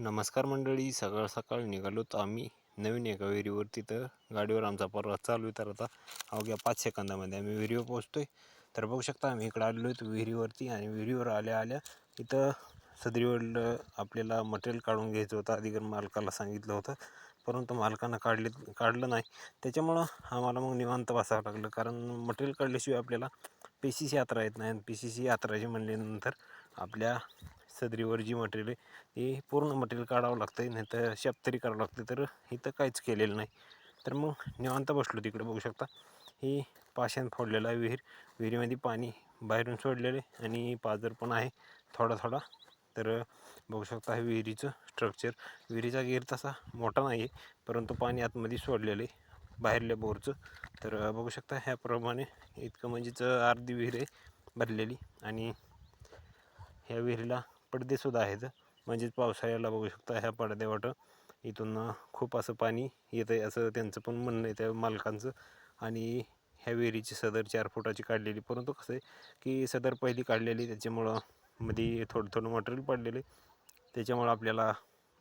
नमस्कार मंडळी सकाळ सकाळ निघालोत आम्ही नवीन एका विहिरीवरती. तर गाडीवर आमचा प्रवास चालू आहे. तर आता अवघ्या पाच सेकंदामध्ये आम्ही विहिरीवर पोहोचतोय. तर बघू शकता आम्ही इकडं आलेलो आहेत विहिरीवरती आणि विहिरीवर आल्या आल्या इथं सदरीवर आपल्याला मटेरियल काढून घ्यायचं होतं. अधिकार मालकाला सांगितलं होतं. परंतु मालकानं काढले काढलं नाही. त्याच्यामुळं आम्हाला मग निवांत बसावं लागलं. कारण मटेरियल काढल्याशिवाय आपल्याला पी सी सी यात्रा येत नाही. पी सी सी यात्राची म्हणल्यानंतर आपल्या सदरीवर जी मटेरियल आहे ते पूर्ण मटेरियल काढावं लागतं नाही तर शेपतरी करावं लागतं तर इथं काहीच केलेलं नाही. तर मग निवांत बसलो तिकडे बघू शकता. ही पाषाण फोडलेला आहे विहीर. विहिरीमध्ये पाणी बाहेरून सोडलेले आणि पाझर पण आहे थोडा थोडा. तर बघू शकता हे विहिरीचं स्ट्रक्चर विहिरीचा गेर तसा मोठा नाही आहे परंतु पाणी आतमध्ये सोडलेलं आहे बाहेरल्या बोरचं. तर बघू शकता ह्याप्रमाणे इतकं म्हणजेच अर्धी विहीर आहे भरलेली. आणि ह्या विहिरीला पडदेसुद्धा आहेत. म्हणजेच पावसाळ्याला बघू शकता ह्या पडद्यावाटं. इथून खूप असं पाणी येतं आहे असं त्यांचं पण म्हणणं आहे त्या मालकांचं. आणि ह्या विहिरीची सदर चार फुटाची काढलेली. परंतु कसं आहे की सदर पहिली काढलेली त्याच्यामुळं मध्ये थोडं थोडं मटेरियल पडलेले त्याच्यामुळं आपल्याला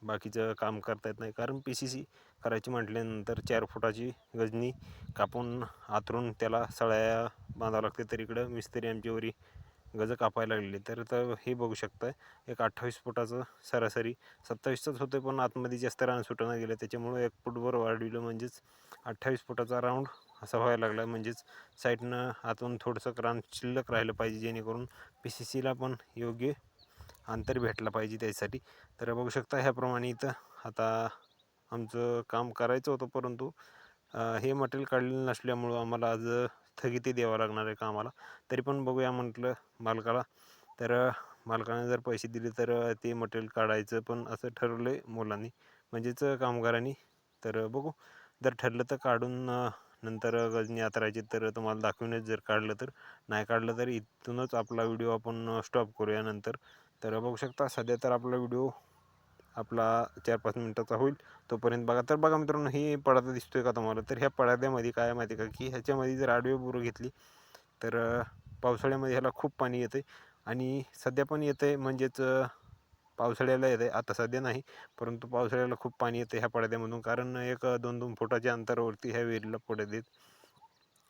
बाकीचं काम करता येत नाही. कारण पी सी सी करायची म्हटल्यानंतर चार फुटाची गजनी कापून आतरून त्याला सळ्या बांधावं लागते. तर इकडं मिस्त्री आमच्यावरी गज कापायला लागले तर तर हे बघू शकता एक अठ्ठावीस फुटाचं सरासरी. सत्तावीसचंच होतं पण आतमध्ये जास्त रान सुटणं गेलं. त्याच्यामुळं एक फुटभर वाढविलं म्हणजेच अठ्ठावीस फुटाचा राऊंड असा व्हायला लागला. म्हणजेच साईडनं आतून थोडंसं रान शिल्लक राहिलं पाहिजे जेणेकरून पी सी सीला पण योग्य अंतर भेटला पाहिजे त्यासाठी तर बघू शकता ह्याप्रमाणे इथं आता आमचं काम करायचं होतं परंतु हे मटेरियल काढलेलं नसल्यामुळं आम्हाला आज स्थगिती द्यावं लागणार आहे कामाला. तरी पण बघूया म्हटलं मालकाला. तर मालकाने जर पैसे दिले तर ते मटेरियल काढायचं पण असं ठरवलं आहे मुलांनी. म्हणजेच कामगारांनी. तर बघू. जर ठरलं तर काढून नंतर गजनी यात्राची तर तुम्हाला दाखवूनच जर काढलं तर. नाही काढलं तर इथूनच आपला व्हिडिओ आपण स्टॉप करूया नंतर. तर बघू शकता सध्या तर आपला व्हिडिओ आपला चार पाच मिनटाचा होईल. तोपर्यंत बघा. तर बघा मित्रांनो ही पडदा दिसतोय का तुम्हाला? तर ह्या पडद्यामध्ये काय माहिती का? की ह्याच्यामध्ये जर आडवे बुरं घेतली तर पावसाळ्यामध्ये ह्याला खूप पाणी येतं आणि सध्या पण येतं आहे म्हणजेच पावसाळ्याला येतं आहे आता सध्या नाही परंतु पावसाळ्याला खूप पाणी येतं ह्या पडद्यामधून. कारण एक दोन दोन फुटाच्या अंतरावरती ह्या विहिरीला पडत आहेत.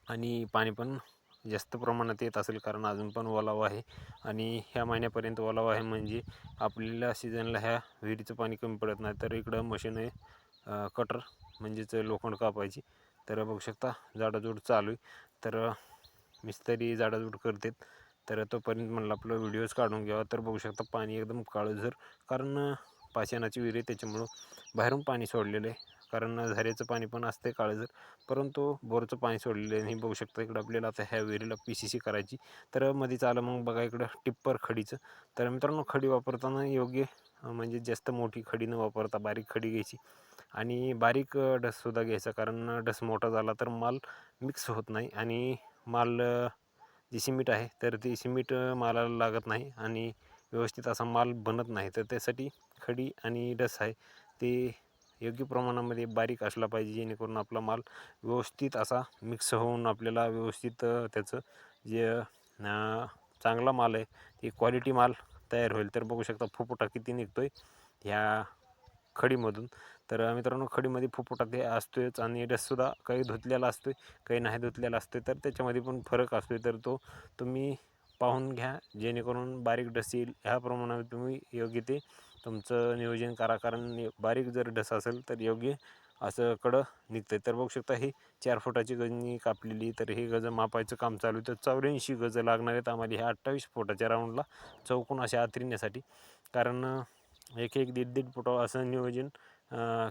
आणि पाणी पण जास्त प्रमाणात येत असेल कारण अजून पण ओलावा आहे. आणि ह्या महिन्यापर्यंत ओलावा आहे म्हणजे आपल्याला सीझनला ह्या विहिरीचं पाणी कमी पडत नाही. तर इकडं मशीन आहे कटर म्हणजेच लोखंड कापायची. तर बघू शकता जाडाजूड चालू आहे. तर मिस्त्री जाडाजूड करतात. तर तोपर्यंत म्हणलं आपलं व्हिडिओज काढून घ्यावा. तर बघू शकता पाणी एकदम काळझर कारण पाषाणाची विहीर आहे त्याच्यामुळं बाहेरून पाणी सोडलेलं आहे. कारण झऱ्याचं पाणी पण असते काळझर परंतु बोरचं पाणी सोडलेलं आहे नाही बघू शकता इकडं आपल्याला आता ह्या विहिरीला पी सी सी करायची. तर मध्येच आलं मग बघा इकडं टिप्पर खडीचं. तर मित्रांनो खडी वापरताना योग्य म्हणजे जास्त मोठी खडी न वापरता बारीक खडी घ्यायची. आणि बारीक डससुद्धा घ्यायचा. कारण डस मोठा झाला तर माल मिक्स होत नाही. आणि माल जी सिमेंट आहे तर ती सिमेंट मालाला लागत नाही. आणि व्यवस्थित असा माल बनत नाही. तर त्यासाठी खडी आणि डस आहे ते योग्य प्रमाणामध्ये बारीक असला पाहिजे जेणेकरून आपला माल व्यवस्थित असा मिक्स होऊन आपल्याला व्यवस्थित त्याचं जे चांगला माल आहे ती क्वालिटी माल तयार होईल. तर बघू शकता फुफुटा किती निघतो आहे ह्या खडीमधून. तर मित्रांनो खडीमध्ये फुफुटा ते असतोयच आणि डससुद्धा काही धुतलेला असतो आहे काही नाही धुतलेला असतो आहे तर त्याच्यामध्ये पण फरक असतो आहे तर तो तुम्ही पाहून घ्या जेणेकरून बारीक डस येईल ह्या प्रमाणात तुम्ही योग्य ते तुमचं नियोजन करा. कारण बारीक जर डस असेल तर योग्य असं कडं निघतं तर बघू शकता ही चार फुटाची गजनी कापलेली तर हे गज मापायचं काम चालू आहे. तर चौऱ्याऐंशी गज लागणार आहेत आम्हाला ह्या अठ्ठावीस फुटाच्या राऊंडला चौकून अशा आतरिण्यासाठी. कारण एक एक दीड दीड फुट असं नियोजन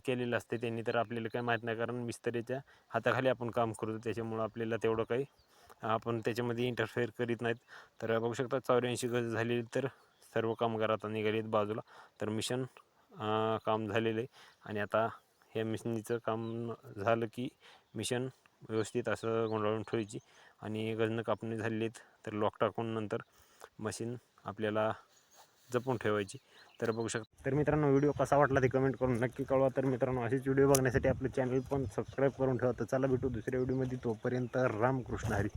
केलेलं असते त्यांनी तर आपल्याला काही माहीत नाही. कारण मिस्त्रीच्या हाताखाली आपण काम करतो. त्याच्यामुळं आपल्याला तेवढं काही आपण त्याच्यामध्ये इंटरफेअर करीत नाहीत. तर बघू शकता चौऱ्याऐंशी गज झालेली तर सर्व कामगार आता निघाले आहेत बाजूला. तर मिशन काम झालेलं आहे. आणि आता ह्या मिशनीचं काम झालं की मिशन व्यवस्थित असं गुंडाळून ठेवायची. आणि गजनं कापणी झालेली आहेत. तर लॉक टाकून नंतर मशीन आपल्याला जपून ठेवायची. तर बघू शकता. तर मित्रांनो व्हिडिओ कसा वाटला ते कमेंट करून नक्की कळवा. तर मित्रांनो असेच व्हिडिओ बघण्यासाठी आपलं चॅनल पण सबस्क्राईब करून ठेवा. तर चला भेटू दुसऱ्या व्हिडिओमध्ये तोपर्यंत रामकृष्ण हरी.